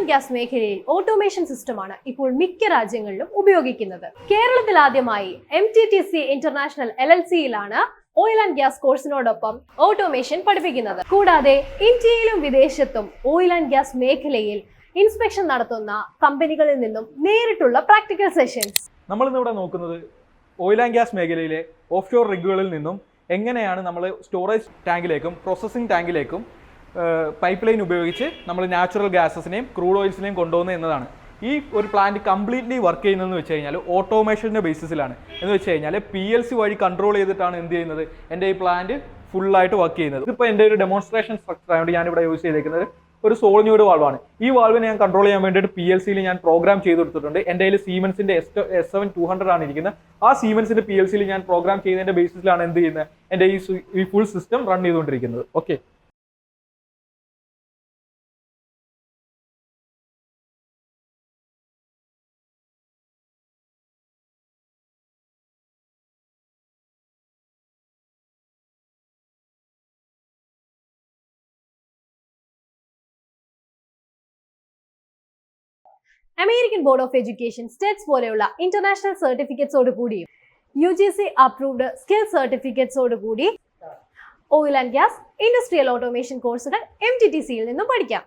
And gas മേഖലയിൽ automation സിസ്റ്റമാണ് ഇപ്പോൾ മിക്ക രാജ്യങ്ങളിലും ഉപയോഗിക്കുന്നത്. കേരളത്തിൽ ആദ്യമായി M T T C international L L സിയിലാണ് oil and gas കോഴ്സിനോടൊപ്പം ഓട്ടോമേഷൻ പഠിപ്പിക്കുന്നത്. കൂടാതെ ഇന്ത്യയിലും വിദേശത്തും ഓയിൽ ആൻഡ് ഗ്യാസ് മേഖലയിൽ ഇൻസ്പെക്ഷൻ നടത്തുന്ന കമ്പനികളിൽ നിന്നും നേരിട്ടുള്ള പ്രാക്ടിക്കൽ സെഷൻസ് നമ്മൾ ഇന്നിവിടെ നോക്കുന്നത് ഓയിൽ ആൻഡ് ഗ്യാസ് മേഖലയിലെ ഓഫ് ഷോർ റിഗുകളിൽ നിന്നും എങ്ങനെയാണ് നമ്മൾ സ്റ്റോറേജ് ടാങ്കിലേക്കും പ്രോസസ്സിംഗ് ടാങ്കിലേക്കും പൈപ്പ് ലൈൻ ഉപയോഗിച്ച് നമ്മൾ നാച്ചുറൽ ഗ്യാസസിനെയും ക്രൂഡ് ഓയിൽസിനെയും കൊണ്ടുപോകുന്നത് എന്നതാണ്. ഈ ഒരു പ്ലാന്റ് കംപ്ലീറ്റ്ലി വർക്ക് ചെയ്യുന്നതെന്ന് വെച്ച് കഴിഞ്ഞാൽ ഓട്ടോമേഷന്റെ ബേസിസിലാണ് എന്ന് വെച്ച് കഴിഞ്ഞാൽ പി എൽ സി വഴി കൺട്രോൾ ചെയ്തിട്ടാണ് എന്ത് ചെയ്യുന്നത്? എന്റെ ഈ പ്ലാന്റ് ഫുള്ളായിട്ട് വർക്ക് ചെയ്യുന്നത്. ഇതിപ്പോൾ എന്റെ ഒരു ഡെമോൺസ്ട്രേഷൻ സ്ട്രക്ചർ ആയതുകൊണ്ട് ഞാനിവിടെ യൂസ് ചെയ്തേക്കുന്നത്. ഒരു സോളിനോയിഡ് വാൾവാണ് ഈ വാൾവിനെ ഞാൻ കൺട്രോൾ ചെയ്യാൻ വേണ്ടിയിട്ട് പി എൽ സിയിൽ ഞാൻ പ്രോഗ്രാം ചെയ്ത് കൊടുത്തിട്ടുണ്ട്. എന്റെ കയ്യിൽ സീമെൻസിന്റെ S S seven two hundred ആണ് ഇരിക്കുന്നത്. ആ സീമെൻസിന്റെ പി എൽ സിയിൽ ഞാൻ പ്രോഗ്രാം ചെയ്യുന്നതിന്റെ ബേസിസിലാണ് എന്ത് ചെയ്യുന്നത്? എന്റെ ഈ ഫുൾ സിസ്റ്റം റൺ ചെയ്തുകൊണ്ടിരിക്കുന്നത്. Okay American board of education states പോലെയുള്ള ഇന്റർനാഷണൽ സർട്ടിഫിക്കറ്റ്സോട് കൂടിയും U G C approved skill സർട്ടിഫിക്കറ്റ്സോട് കൂടി oil and gas industrial automation കോഴ്സുകൾ എം ടി ടി സിയിൽ നിന്നും പഠിക്കാം.